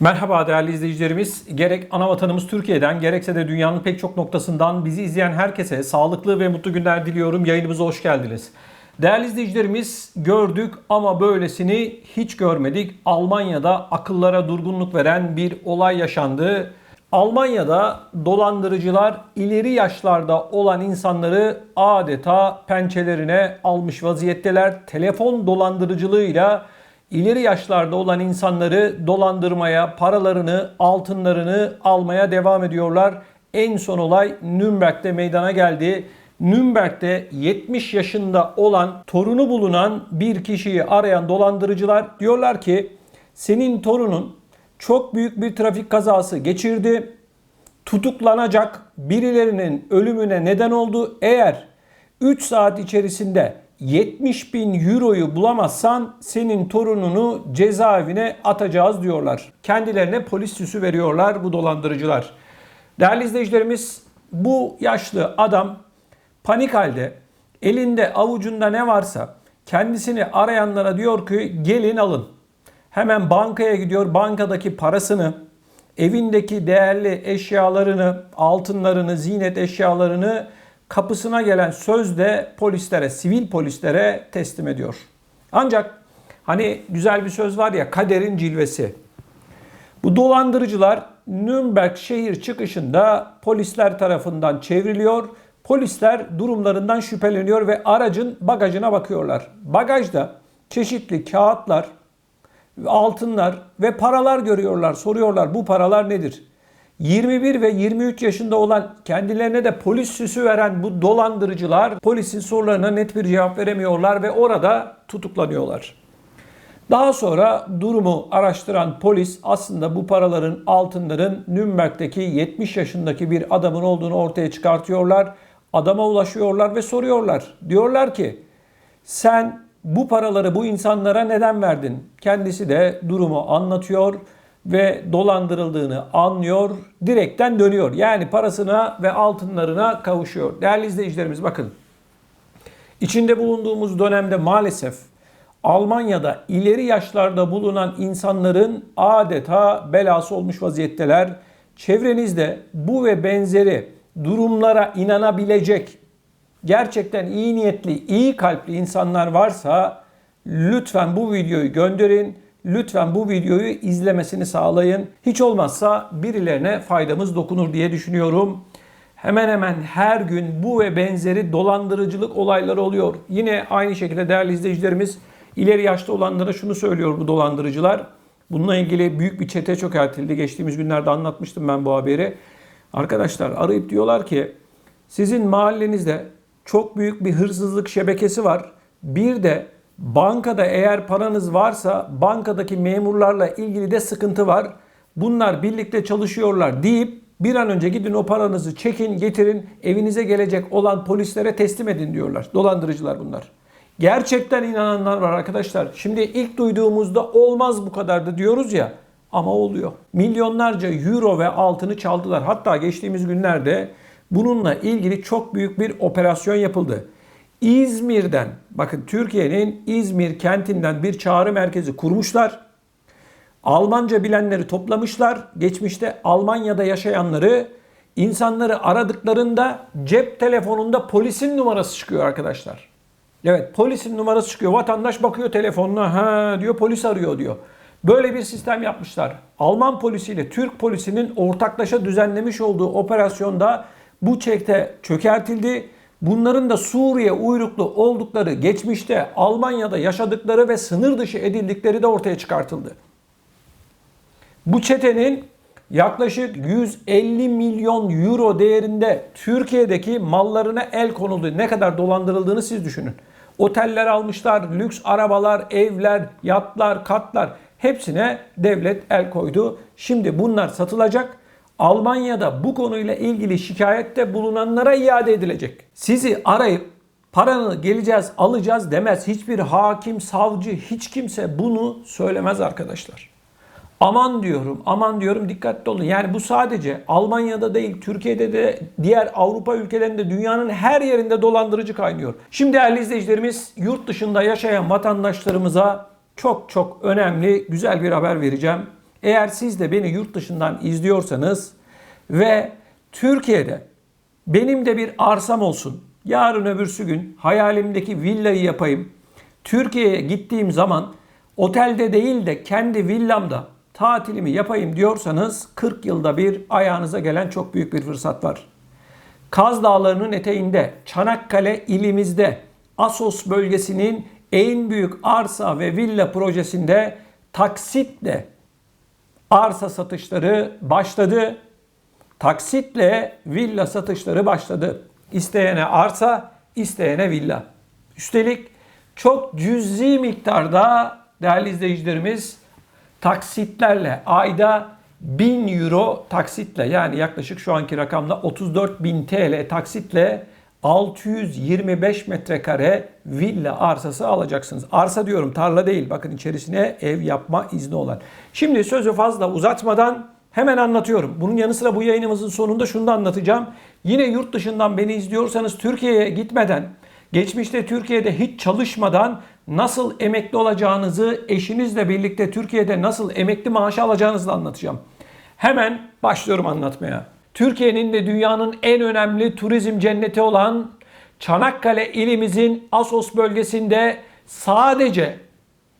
Merhaba değerli izleyicilerimiz. Gerek ana vatanımız Türkiye'den gerekse de dünyanın pek çok noktasından bizi izleyen herkese sağlıklı ve mutlu günler diliyorum. Yayınımıza hoş geldiniz. Değerli izleyicilerimiz gördük ama böylesini hiç görmedik. Almanya'da akıllara durgunluk veren bir olay yaşandı. Almanya'da dolandırıcılar ileri yaşlarda olan insanları adeta pençelerine almış vaziyetteler. Telefon dolandırıcılığıyla ileri yaşlarda olan insanları dolandırmaya, paralarını, altınlarını almaya devam ediyorlar. En son olay Nürnberg'de meydana geldi. Nürnberg'de 70 yaşında olan torunu bulunan bir kişiyi arayan dolandırıcılar diyorlar ki senin torunun çok büyük bir trafik kazası geçirdi. Tutuklanacak birilerinin ölümüne neden oldu. Eğer 3 saat içerisinde 70 bin euroyu bulamazsan senin torununu cezaevine atacağız diyorlar. Kendilerine polis süsü veriyorlar bu dolandırıcılar. Değerli izleyicilerimiz bu yaşlı adam panik halde elinde avucunda ne varsa kendisini arayanlara diyor ki gelin alın. Hemen bankaya gidiyor bankadaki parasını evindeki değerli eşyalarını, altınlarını, ziynet eşyalarını kapısına gelen sözde polislere, sivil polislere teslim ediyor. Ancak hani güzel bir söz var ya kaderin cilvesi. Bu dolandırıcılar Nürnberg şehir çıkışında polisler tarafından çevriliyor. Polisler durumlarından şüpheleniyor ve aracın bagajına bakıyorlar. Bagajda çeşitli kağıtlar, altınlar ve paralar görüyorlar. Soruyorlar bu paralar nedir? 21 ve 23 yaşında olan kendilerine de polis süsü veren bu dolandırıcılar polisin sorularına net bir cevap veremiyorlar ve orada tutuklanıyorlar. Daha sonra durumu araştıran polis aslında bu paraların, altınların Nürnberg'deki 70 yaşındaki bir adamın olduğunu ortaya çıkartıyorlar. Adama ulaşıyorlar ve soruyorlar. Diyorlar ki sen bu paraları bu insanlara neden verdin? Kendisi de durumu anlatıyor ve dolandırıldığını anlıyor, direkten dönüyor. Yani parasına ve altınlarına kavuşuyor. Değerli izleyicilerimiz bakın. İçinde bulunduğumuz dönemde maalesef Almanya'da ileri yaşlarda bulunan insanların adeta belası olmuş vaziyetteler. Çevrenizde bu ve benzeri durumlara inanabilecek gerçekten iyi niyetli, iyi kalpli insanlar varsa lütfen bu videoyu gönderin. Lütfen bu videoyu izlemesini sağlayın. Hiç olmazsa birilerine faydamız dokunur diye düşünüyorum. Hemen hemen her gün bu ve benzeri dolandırıcılık olayları oluyor. Yine aynı şekilde değerli izleyicilerimiz ileri yaşta olanlara şunu söylüyor bu dolandırıcılar. Bununla ilgili büyük bir çete çökertildi. Geçtiğimiz günlerde anlatmıştım ben bu haberi. Arkadaşlar arayıp diyorlar ki sizin mahallenizde çok büyük bir hırsızlık şebekesi var. Bir de bankada eğer paranız varsa bankadaki memurlarla ilgili de sıkıntı var. Bunlar birlikte çalışıyorlar deyip bir an önce gidin o paranızı çekin getirin evinize gelecek olan polislere teslim edin diyorlar. Dolandırıcılar bunlar. Gerçekten inananlar var arkadaşlar. Şimdi ilk duyduğumuzda olmaz bu kadar da diyoruz ya ama oluyor. Milyonlarca euro ve altını çaldılar. Hatta geçtiğimiz günlerde bununla ilgili çok büyük bir operasyon yapıldı. İzmir'den, bakın Türkiye'nin İzmir kentinden bir çağrı merkezi kurmuşlar. Almanca bilenleri toplamışlar. Geçmişte Almanya'da yaşayanları insanları aradıklarında cep telefonunda polisin numarası çıkıyor arkadaşlar. Evet polisin numarası çıkıyor. Vatandaş bakıyor telefonuna ha diyor polis arıyor diyor. Böyle bir sistem yapmışlar. Alman polisiyle Türk polisinin ortaklaşa düzenlemiş olduğu operasyonda bu çekte çökertildi. Bunların da Suriye uyruklu oldukları geçmişte Almanya'da yaşadıkları ve sınır dışı edildikleri de ortaya çıkartıldı. Bu çetenin yaklaşık 150 milyon euro değerinde Türkiye'deki mallarına el konuldu. Ne kadar dolandırıldığını siz düşünün. Oteller almışlar, lüks arabalar, evler, yatlar, katlar hepsine devlet el koydu. Şimdi bunlar satılacak. Almanya'da bu konuyla ilgili şikayette bulunanlara iade edilecek. Sizi arayıp paranı geleceğiz, alacağız demez. Hiçbir hakim, savcı, hiç kimse bunu söylemez arkadaşlar. Aman diyorum, aman diyorum dikkatli olun. Yani bu sadece Almanya'da değil, Türkiye'de de diğer Avrupa ülkelerinde dünyanın her yerinde dolandırıcı kaynıyor. Şimdi değerli izleyicilerimiz yurt dışında yaşayan vatandaşlarımıza çok çok önemli güzel bir haber vereceğim. Eğer siz de beni yurt dışından izliyorsanız ve Türkiye'de benim de bir arsam olsun. Yarın öbürsü gün hayalimdeki villayı yapayım. Türkiye'ye gittiğim zaman otelde değil de kendi villamda tatilimi yapayım diyorsanız 40 yılda bir ayağınıza gelen çok büyük bir fırsat var. Kaz Dağları'nın eteğinde, Çanakkale ilimizde, Asos bölgesinin en büyük arsa ve villa projesinde taksitle arsa satışları başladı. Taksitle villa satışları başladı. İsteyene arsa, isteyene villa. Üstelik çok cüzi miktarda değerli izleyicilerimiz taksitlerle ayda 1000 euro taksitle yani yaklaşık şu anki rakamla 34 bin TL taksitle 625 metrekare villa arsası alacaksınız. Arsa diyorum tarla değil bakın içerisine ev yapma izni olan. Şimdi sözü fazla uzatmadan hemen anlatıyorum. Bunun yanı sıra bu yayınımızın sonunda şunu da anlatacağım. Yine yurt dışından beni izliyorsanız Türkiye'ye gitmeden geçmişte Türkiye'de hiç çalışmadan nasıl emekli olacağınızı, eşinizle birlikte Türkiye'de nasıl emekli maaşı alacağınızı anlatacağım. Hemen başlıyorum anlatmaya. Türkiye'nin ve dünyanın en önemli turizm cenneti olan Çanakkale ilimizin Asos bölgesinde sadece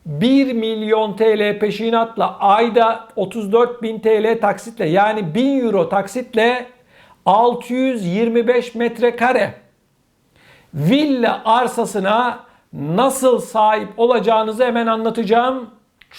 1 milyon TL peşinatla ayda 34 bin TL taksitle yani 1000 euro taksitle 625 metrekare villa arsasına nasıl sahip olacağınızı hemen anlatacağım.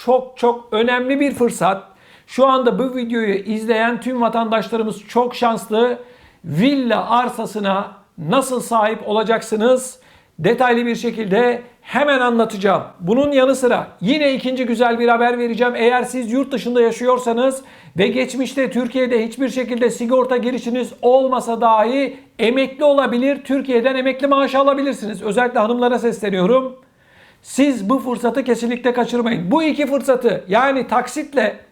Çok çok önemli bir fırsat. Şu anda bu videoyu izleyen tüm vatandaşlarımız çok şanslı. Villa arsasına nasıl sahip olacaksınız? Detaylı bir şekilde hemen anlatacağım. Bunun yanı sıra yine ikinci güzel bir haber vereceğim. Eğer siz yurt dışında yaşıyorsanız ve geçmişte Türkiye'de hiçbir şekilde sigorta girişiniz olmasa dahi emekli olabilir, Türkiye'den emekli maaşı alabilirsiniz. Özellikle hanımlara sesleniyorum. Siz bu fırsatı kesinlikle kaçırmayın. Bu iki fırsatı yani taksitle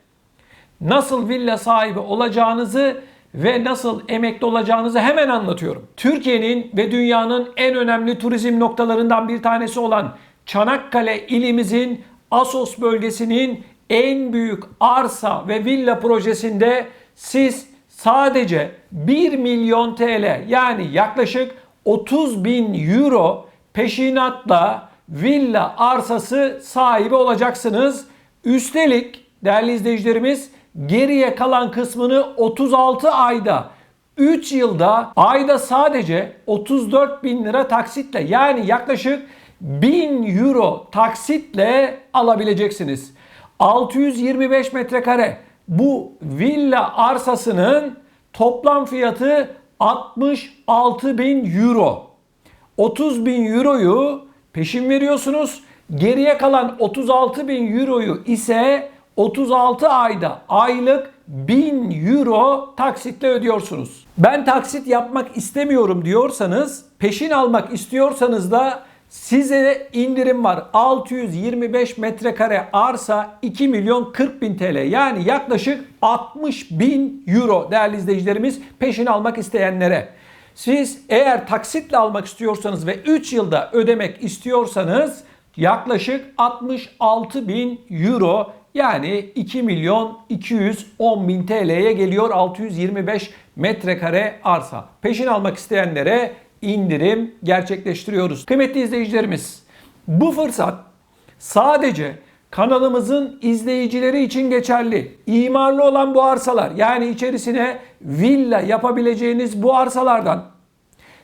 nasıl villa sahibi olacağınızı ve nasıl emekli olacağınızı hemen anlatıyorum. Türkiye'nin ve dünyanın en önemli turizm noktalarından bir tanesi olan Çanakkale ilimizin Asos bölgesinin en büyük arsa ve villa projesinde siz sadece 1 milyon TL yani yaklaşık 30 bin euro peşinatla villa arsası sahibi olacaksınız. Üstelik değerli izleyicilerimiz geriye kalan kısmını 36 ayda 3 yılda ayda sadece 34 bin lira taksitle yani yaklaşık 1000 euro taksitle alabileceksiniz. 625 metrekare bu villa arsasının toplam fiyatı 66 bin euro. 30 bin euroyu peşin veriyorsunuz. Geriye kalan 36 bin euroyu ise 36 ayda aylık 1000 euro taksitle ödüyorsunuz. Ben taksit yapmak istemiyorum diyorsanız, peşin almak istiyorsanız da size indirim var. 625 metrekare arsa 2 milyon 40 bin TL yani yaklaşık 60 bin euro değerli izleyicilerimiz peşin almak isteyenlere. Siz eğer taksitle almak istiyorsanız ve 3 yılda ödemek istiyorsanız yaklaşık 66 bin euro yani 2 milyon 210 bin TL'ye geliyor 625 metrekare arsa. Peşin almak isteyenlere indirim gerçekleştiriyoruz. Kıymetli izleyicilerimiz bu fırsat sadece kanalımızın izleyicileri için geçerli. İmarlı olan bu arsalar yani içerisine villa yapabileceğiniz bu arsalardan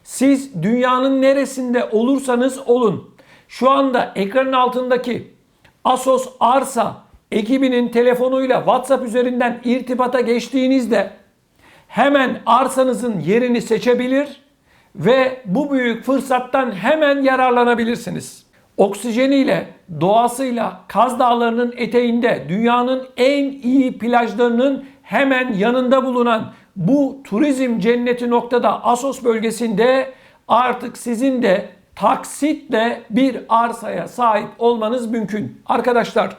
siz dünyanın neresinde olursanız olun şu anda ekranın altındaki Asos Arsa ekibinin telefonuyla WhatsApp üzerinden irtibata geçtiğinizde hemen arsanızın yerini seçebilir ve bu büyük fırsattan hemen yararlanabilirsiniz. Oksijeniyle, doğasıyla Kaz Dağları'nın eteğinde dünyanın en iyi plajlarının hemen yanında bulunan bu turizm cenneti noktada Asos bölgesinde artık sizin de taksitle bir arsaya sahip olmanız mümkün. Arkadaşlar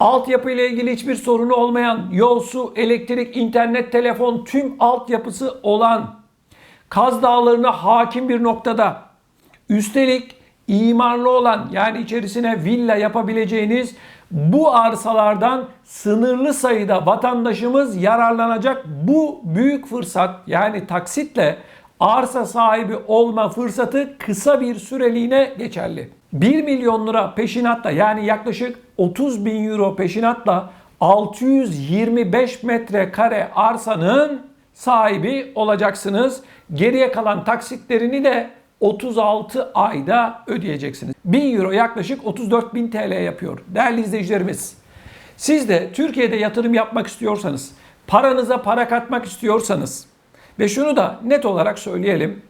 Altyapı ile ilgili hiçbir sorunu olmayan, yol, su, elektrik, internet, telefon tüm altyapısı olan Kaz Dağları'na hakim bir noktada üstelik imarlı olan yani içerisine villa yapabileceğiniz bu arsalardan sınırlı sayıda vatandaşımız yararlanacak bu büyük fırsat yani taksitle arsa sahibi olma fırsatı kısa bir süreliğine geçerli. 1 milyon lira peşinatla yani yaklaşık 30 bin euro peşinatla 625 metrekare arsanın sahibi olacaksınız. Geriye kalan taksitlerini de 36 ayda ödeyeceksiniz. 1000 euro yaklaşık 34 bin TL yapıyor. Değerli izleyicilerimiz, siz de Türkiye'de yatırım yapmak istiyorsanız, paranıza para katmak istiyorsanız ve şunu da net olarak söyleyelim.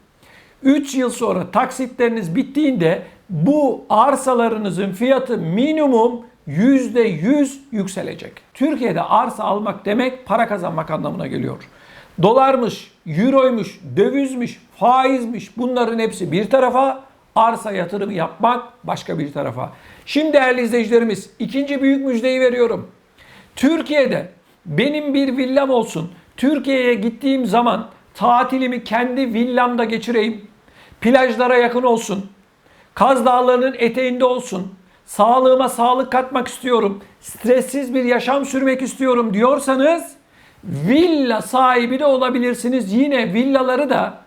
3 yıl sonra taksitleriniz bittiğinde bu arsalarınızın fiyatı minimum %100 yükselecek. Türkiye'de arsa almak demek para kazanmak anlamına geliyor. Dolarmış, euroymuş, dövizmiş, faizmiş bunların hepsi bir tarafa, arsa yatırımı yapmak başka bir tarafa. Şimdi değerli izleyicilerimiz ikinci büyük müjdeyi veriyorum. Türkiye'de benim bir villam olsun. Türkiye'ye gittiğim zaman tatilimi kendi villamda geçireyim. Plajlara yakın olsun. Kaz Dağları'nın eteğinde olsun. Sağlığıma sağlık katmak istiyorum. Stressiz bir yaşam sürmek istiyorum diyorsanız villa sahibi de olabilirsiniz. Yine villaları da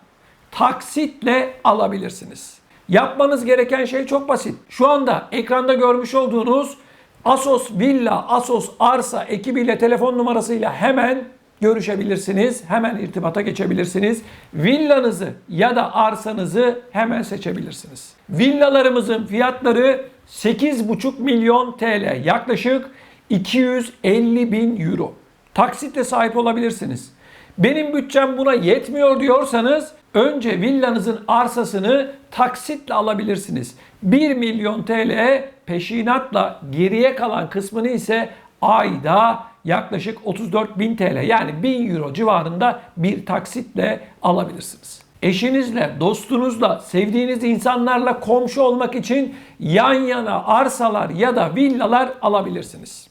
taksitle alabilirsiniz. Yapmanız gereken şey çok basit. Şu anda ekranda görmüş olduğunuz Asos Villa, Asos Arsa ekibiyle telefon numarasıyla hemen görüşebilirsiniz. Hemen irtibata geçebilirsiniz. Villanızı ya da arsanızı hemen seçebilirsiniz. Villalarımızın fiyatları 8,5 milyon TL yaklaşık 250 bin euro. Taksitle sahip olabilirsiniz. Benim bütçem buna yetmiyor diyorsanız önce villanızın arsasını taksitle alabilirsiniz. 1 milyon TL peşinatla geriye kalan kısmını ise ayda yaklaşık 34 bin TL yani 1000 euro civarında bir taksitle alabilirsiniz. Eşinizle, dostunuzla, sevdiğiniz insanlarla komşu olmak için yan yana arsalar ya da villalar alabilirsiniz.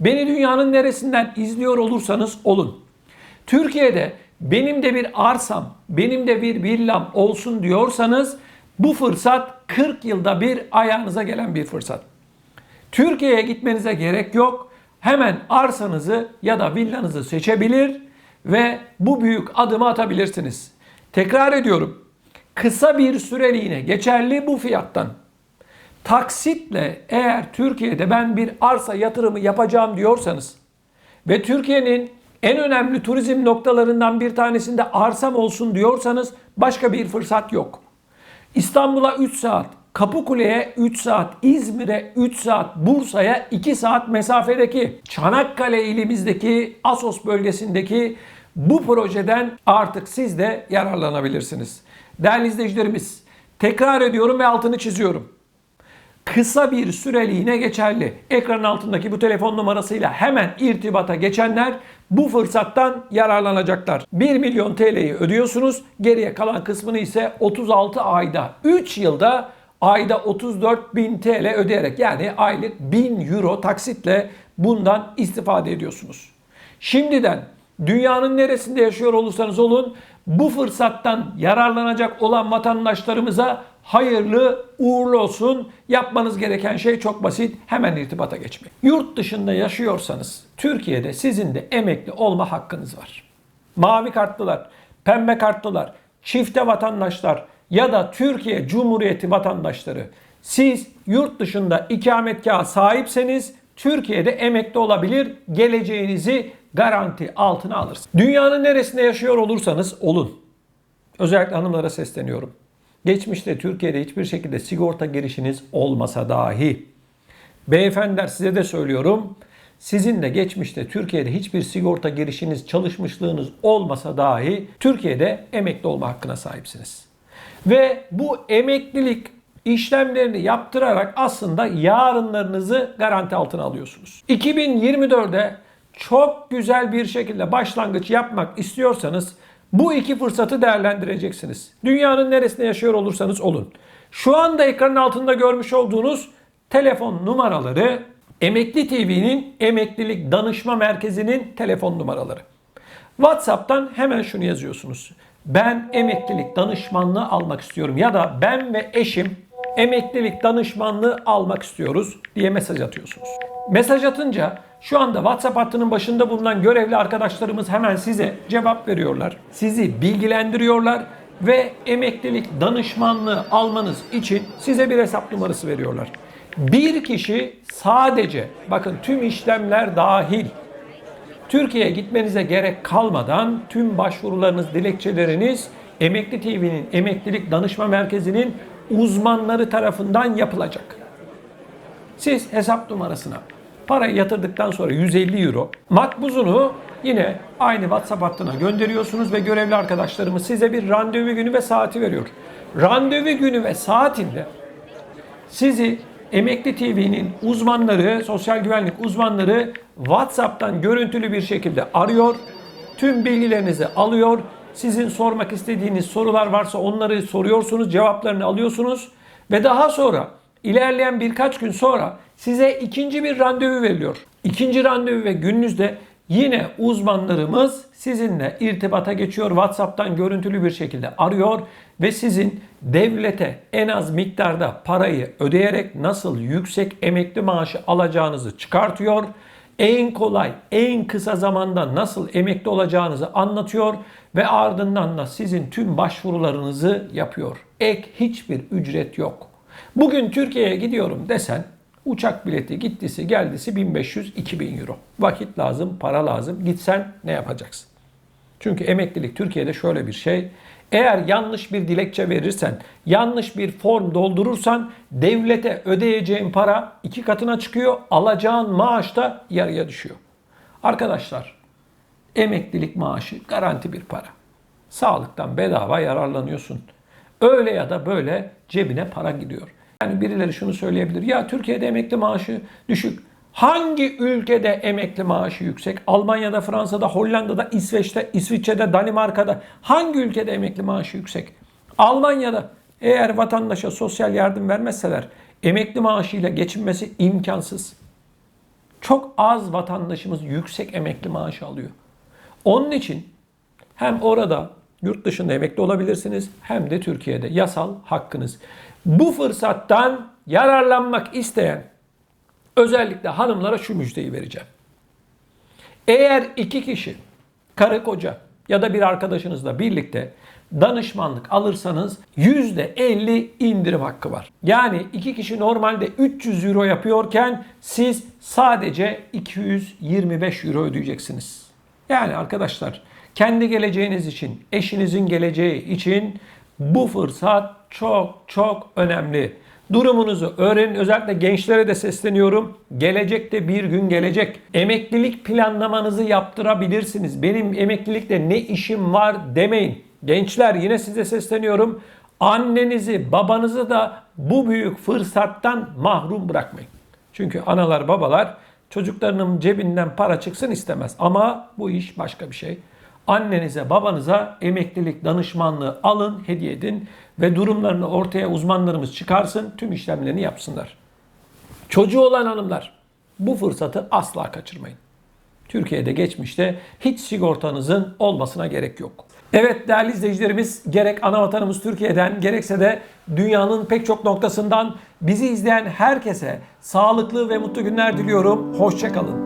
Beni dünyanın neresinden izliyor olursanız olun. Türkiye'de benim de bir arsam, benim de bir villam olsun diyorsanız bu fırsat 40 yılda bir ayağınıza gelen bir fırsat. Türkiye'ye gitmenize gerek yok. Hemen arsanızı ya da villanızı seçebilir ve bu büyük adımı atabilirsiniz. Tekrar ediyorum. Kısa bir süreliğine geçerli bu fiyattan. Taksitle eğer Türkiye'de ben bir arsa yatırımı yapacağım diyorsanız ve Türkiye'nin en önemli turizm noktalarından bir tanesinde arsam olsun diyorsanız başka bir fırsat yok. İstanbul'a 3 saat, Kapıkule'ye 3 saat, İzmir'e 3 saat, Bursa'ya 2 saat mesafedeki Çanakkale ilimizdeki Asos bölgesindeki bu projeden artık siz de yararlanabilirsiniz. Değerli izleyicilerimiz, tekrar ediyorum ve altını çiziyorum kısa bir süreliğine geçerli. Ekranın altındaki bu telefon numarasıyla hemen irtibata geçenler bu fırsattan yararlanacaklar. 1 milyon TL'yi ödüyorsunuz. Geriye kalan kısmını ise 36 ayda 3 yılda ayda 34 bin TL ödeyerek yani aylık 1000 euro taksitle bundan istifade ediyorsunuz. Şimdiden dünyanın neresinde yaşıyor olursanız olun bu fırsattan yararlanacak olan vatandaşlarımıza hayırlı uğurlu olsun. Yapmanız gereken şey çok basit. Hemen irtibata geçmek. Yurt dışında yaşıyorsanız Türkiye'de sizin de emekli olma hakkınız var. Mavi kartlılar, pembe kartlılar, çifte vatandaşlar ya da Türkiye Cumhuriyeti vatandaşları siz yurt dışında ikametgaha sahipseniz Türkiye'de emekli olabilir, geleceğinizi garanti altına alırsınız. Dünyanın neresinde yaşıyor olursanız olun. Özellikle hanımlara sesleniyorum. Geçmişte Türkiye'de hiçbir şekilde sigorta girişiniz olmasa dahi beyefendiler size de söylüyorum. Sizin de geçmişte Türkiye'de hiçbir sigorta girişiniz, çalışmışlığınız olmasa dahi Türkiye'de emekli olma hakkına sahipsiniz. Ve bu emeklilik işlemlerini yaptırarak aslında yarınlarınızı garanti altına alıyorsunuz. 2024'de çok güzel bir şekilde başlangıç yapmak istiyorsanız bu iki fırsatı değerlendireceksiniz. Dünyanın neresinde yaşıyor olursanız olun. Şu anda ekranın altında görmüş olduğunuz telefon numaraları Emekli TV'nin emeklilik danışma merkezinin telefon numaraları. WhatsApp'tan hemen şunu yazıyorsunuz. Ben emeklilik danışmanlığı almak istiyorum ya da ben ve eşim emeklilik danışmanlığı almak istiyoruz diye mesaj atıyorsunuz. Mesaj atınca şu anda WhatsApp hattının başında bulunan görevli arkadaşlarımız hemen size cevap veriyorlar. Sizi bilgilendiriyorlar ve emeklilik danışmanlığı almanız için size bir hesap numarası veriyorlar. Bir kişi sadece bakın tüm işlemler dahil Türkiye'ye gitmenize gerek kalmadan tüm başvurularınız, dilekçeleriniz Emekli TV'nin Emeklilik Danışma Merkezi'nin uzmanları tarafından yapılacak. Siz hesap numarasına parayı yatırdıktan sonra 150 euro makbuzunu yine aynı WhatsApp hattına gönderiyorsunuz ve görevli arkadaşlarımız size bir randevu günü ve saati veriyor. Randevu günü ve saatinde sizi Emekli TV'nin uzmanları, sosyal güvenlik uzmanları WhatsApp'tan görüntülü bir şekilde arıyor. Tüm bilgilerinizi alıyor. Sizin sormak istediğiniz sorular varsa onları soruyorsunuz, cevaplarını alıyorsunuz ve daha sonra ilerleyen birkaç gün sonra size ikinci bir randevu veriliyor. İkinci randevu ve gününüzde yine uzmanlarımız sizinle irtibata geçiyor. WhatsApp'tan görüntülü bir şekilde arıyor ve sizin devlete en az miktarda parayı ödeyerek nasıl yüksek emekli maaşı alacağınızı çıkartıyor. En kolay, en kısa zamanda nasıl emekli olacağınızı anlatıyor ve ardından da sizin tüm başvurularınızı yapıyor. Ek hiçbir ücret yok. Bugün Türkiye'ye gidiyorum desen uçak bileti gittisi geldisi 1500-2000 euro. Vakit lazım, para lazım. Gitsen ne yapacaksın? Çünkü emeklilik Türkiye'de şöyle bir şey. Eğer yanlış bir dilekçe verirsen, yanlış bir form doldurursan devlete ödeyeceğin para iki katına çıkıyor, alacağın maaş da yarıya düşüyor. Arkadaşlar, emeklilik maaşı garanti bir para. Sağlıktan bedava yararlanıyorsun. Öyle ya da böyle cebine para gidiyor. Yani birileri şunu söyleyebilir. Ya Türkiye'de emekli maaşı düşük. Hangi ülkede emekli maaşı yüksek? Almanya'da, Fransa'da, Hollanda'da, İsveç'te, İsviçre'de, Danimarka'da hangi ülkede emekli maaşı yüksek? Almanya'da eğer vatandaşa sosyal yardım vermezseler emekli maaşıyla geçinmesi imkansız. Çok az vatandaşımız yüksek emekli maaşı alıyor. Onun için hem orada yurt dışında emekli olabilirsiniz hem de Türkiye'de yasal hakkınız. Bu fırsattan yararlanmak isteyen özellikle hanımlara şu müjdeyi vereceğim. Eğer iki kişi, karı koca ya da bir arkadaşınızla birlikte danışmanlık alırsanız %50 indirim hakkı var. Yani iki kişi normalde 300 euro yapıyorken siz sadece 225 euro ödeyeceksiniz. Yani arkadaşlar kendi geleceğiniz için, eşinizin geleceği için bu fırsat çok çok önemli. Durumunuzu öğrenin. Özellikle gençlere de sesleniyorum. Gelecekte bir gün gelecek. Emeklilik planlamanızı yaptırabilirsiniz. Benim emeklilikte ne işim var demeyin. Gençler yine size sesleniyorum. Annenizi, babanızı da bu büyük fırsattan mahrum bırakmayın. Çünkü analar, babalar çocuklarının cebinden para çıksın istemez. Ama bu iş başka bir şey. Annenize, babanıza emeklilik danışmanlığı alın, hediye edin ve durumlarını ortaya uzmanlarımız çıkarsın, tüm işlemlerini yapsınlar. Çocuğu olan hanımlar bu fırsatı asla kaçırmayın. Türkiye'de geçmişte hiç sigortanızın olmasına gerek yok. Evet değerli izleyicilerimiz gerek ana vatanımız Türkiye'den gerekse de dünyanın pek çok noktasından bizi izleyen herkese sağlıklı ve mutlu günler diliyorum. Hoşçakalın.